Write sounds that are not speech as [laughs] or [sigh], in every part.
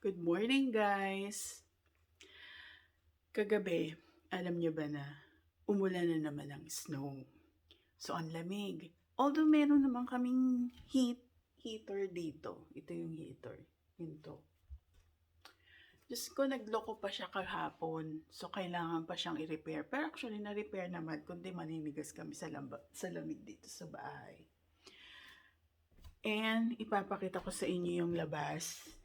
Good morning, guys! Kagabi, alam nyo ba na umulan na naman ng snow. So, ang lamig. Although meron naman kaming heat heater dito. Ito yung heater. Yun to. Diyos ko, nagloko pa siya kahapon. So, kailangan pa siyang i-repair. Pero actually, na-repair naman. Kundi maninigas kami sa, lamba, sa lamig dito sa bahay. And, ipapakita ko sa inyo yung labas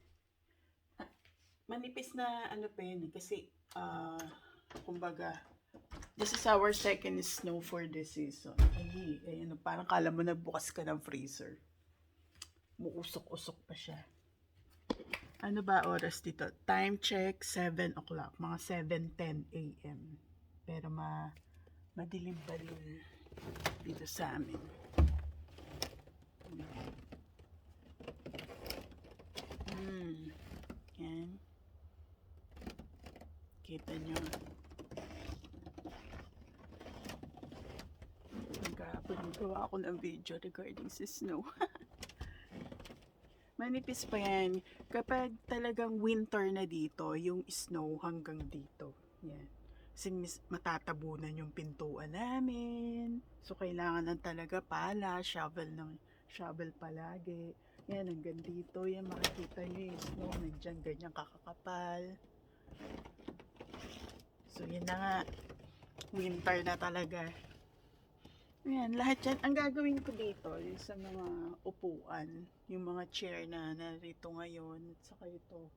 manipis na ano pa yun eh, kasi ah kumbaga this is our second snow for this season. Ay, ay ano, parang kala mo nagbukas ka ng freezer. Muusok-usok pa siya. Ano ba oras dito? Time check, 7 o'clock. Mga 7.10 a.m. Pero ma madilim pa rin dito sa amin. Hmm. Yan. Kita nyo. Kahapon gawa ako ng video regarding sa snow. [laughs] Manipis pa yan. Kapag talagang winter na dito, yung snow hanggang dito. Yan. Kasi matatabunan yung pintuan namin. So, kailangan ng talaga pala, shovel ng shovel palagi. Yan, hanggang dito. Yan, makikita nyo yung snow. Nandiyan, ganyan kakakapal. So, yun na nga. Winter na talaga. Ayan, lahat yan. Ang gagawin ko dito, yung sa mga upuan, yung mga chair na narito ngayon, at saka ito,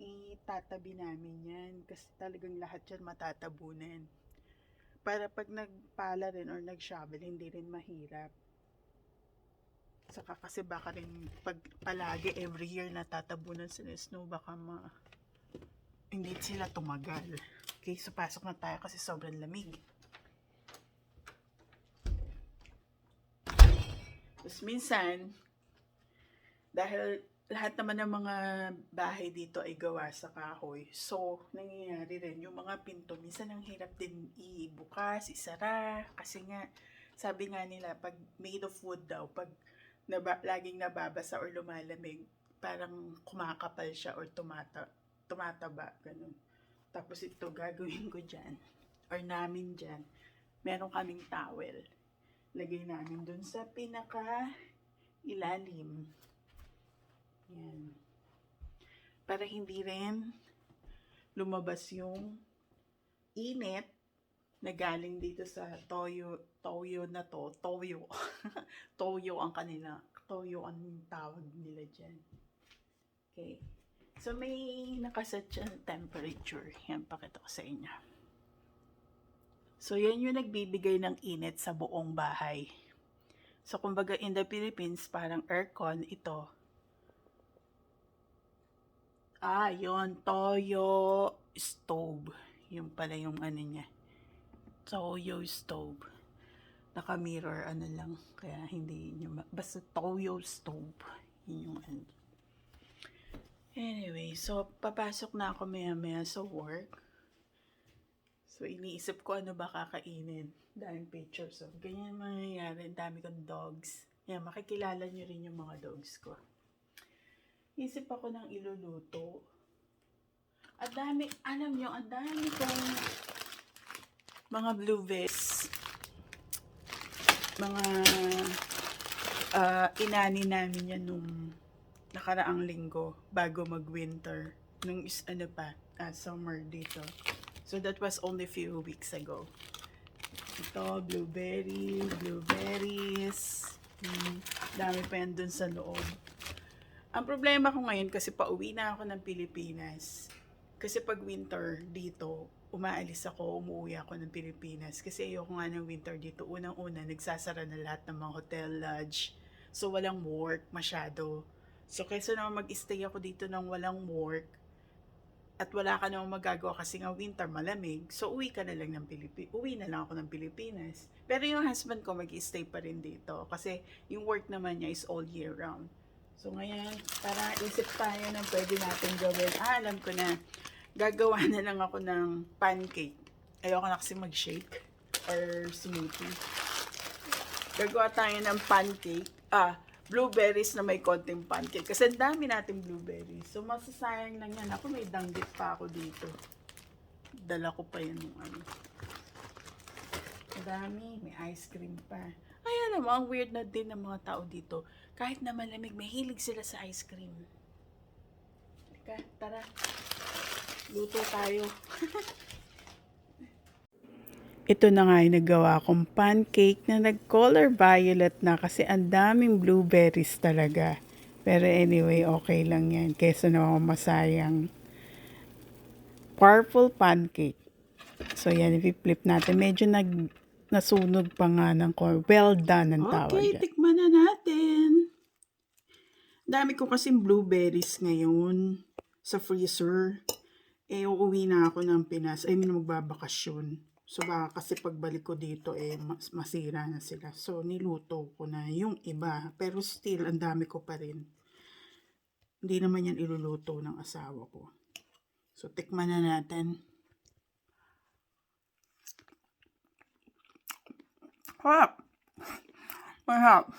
itatabi namin yan. Kasi talagang lahat yan matatabunan. Para pag nagpala rin or nag-shovel, hindi rin mahirap. Saka kasi baka rin pag palagi every year natatabunan sila snow, baka ma hindi sila tumagal. Okay, so pasok na tayo kasi sobrang lamig. Tapos minsan, dahil lahat naman ng mga bahay dito ay gawa sa kahoy. So, nangyayari rin, yung mga pinto, minsan ang hirap din ibukas, isara. Kasi nga, sabi nga nila, pag made of wood daw, pag naba, laging nababasa or lumalamig, parang kumakapal siya or tumata, tumataba, ganun. Tapos ito, gagawin ko dyan, or namin dyan, meron kaming towel. Lagay namin dun sa pinaka ilalim. Yan. Para hindi rin lumabas yung init na galing dito sa toyo, toyo na to, toyo. [laughs] toyo ang kanila, toyo ang tawag nila dyan. Okay. So, may nakaset siya ng temperature. Yan, pakita ko sa inyo. So, yan yung nagbibigay ng init sa buong bahay. So, kumbaga in the Philippines, parang aircon ito. Ah, yon Toyo stove. Yung pala yung ano niya. Toyo stove. Naka-mirror, ano lang. Kaya hindi ma- basta Toyo stove. Yun yung ano. Anyway, so papasok na ako maya-maya sa work. So iniisip ko ano ba kakainin. Daming pictures. So, ganyan mangyayari. Ang dami kong dogs. Yan, makikilala nyo rin yung mga dogs ko. Isip ako ng iluluto. Ang dami, alam nyo, ang dami kong mga blue vest. Mga ah, inani namin yan nung nakaraang linggo bago mag-winter. Nung is, ano pa, ah, summer dito. So that was only few weeks ago. Ito, blueberry, blueberries. Hmm, dami pa yan dun sa loob. Ang problema ko ngayon kasi pauwi na ako ng Pilipinas. Kasi pag winter dito, umaalis ako, umuwi ako ng Pilipinas. Kasi ayoko nga ng winter dito. Unang-una, nagsasara na lahat ng mga hotel, lodge. So, walang work masyado. So, kaysa naman mag-stay ako dito ng walang work, at wala ka namang magagawa kasi nga winter malamig, so uwi ka na lang ng Pilipinas. Uwi na lang ako ng Pilipinas. Pero yung husband ko mag-stay pa rin dito kasi yung work naman niya is all year round. So ngayon, para isip tayo ng pwede natin gawin. Ah, alam ko na. Gagawa na lang ako ng pancake. Ayoko na kasi mag-shake or smoothie. Gagawa tayo ng pancake. Ah, blueberries na may konting pancake. Kasi dami nating blueberries. So, masasayang lang yan. Ako may danggit pa ako dito. Dala ko pa yan ng ano. Dami. May ice cream pa. Ayan naman, ang weird na din ng mga tao dito. Kahit na malamig, mahilig sila sa ice cream. Teka, tara. Luto tayo. [laughs] Ito na nga yung nagawa kong pancake na nag-color violet na kasi ang daming blueberries talaga. Pero anyway, okay lang yan. Kesa naman masayang purple pancake. So yan, i-flip natin. Medyo nag nasunog pa nga ng color. Well done ang tawag Okay, dyan. tikman na natin. Dami ko kasing blueberries ngayon sa freezer. Eh, uuwi na ako ng Pinas. I mean, magbabakasyon. So, baka kasi pagbalik ko dito, eh, mas masira na sila. So, niluto ko na yung iba. Pero still, ang dami ko pa rin. Hindi naman yan iluluto ng asawa ko. So, tikman na natin. Harap! Harap!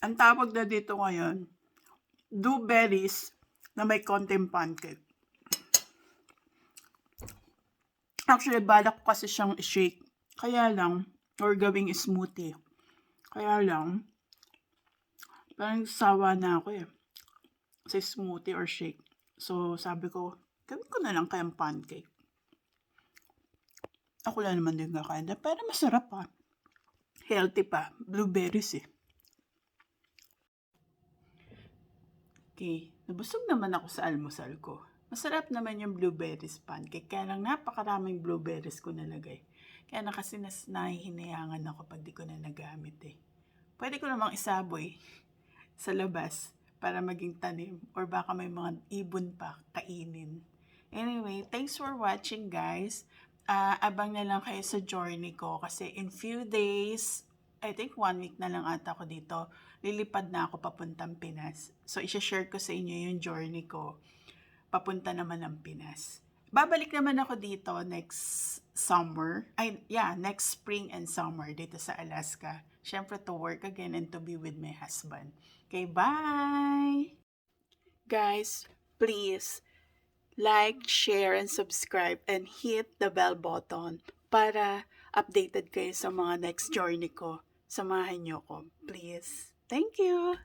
Ang tawag na dito ngayon, blueberries na may konting pancake. Actually, balak ko kasi siyang i-shake. Kaya lang, or gawing smoothie. Kaya lang, parang sawa na ako eh. Sa smoothie or shake. So, sabi ko, gawin ko na lang kayang pancake. Ako lang naman din kakain. Pero masarap pa. Healthy pa. Blueberries eh. Okay, nabusog naman ako sa almusal ko. Masarap naman yung blueberries pancake. Kaya lang napakaraming blueberries ko nalagay. Kaya na kasi nas nahihinayangan ako pag di ko na nagamit eh. Pwede ko namang isaboy [laughs] sa labas para maging tanim or baka may mga ibon pa kainin. Anyway, thanks for watching guys. Ah, abang na lang kayo sa journey ko kasi in few days, I think one week na lang ata ako dito, lilipad na ako papuntang Pinas. So, isha-share ko sa inyo yung journey ko papunta naman ng Pinas. Babalik naman ako dito next summer. Ay, yeah, next spring and summer dito sa Alaska. Siyempre to work again and to be with my husband. Okay, bye! Guys, please like, share, and subscribe and hit the bell button para updated kayo sa mga next journey ko. Samahan niyo ko, please. Thank you!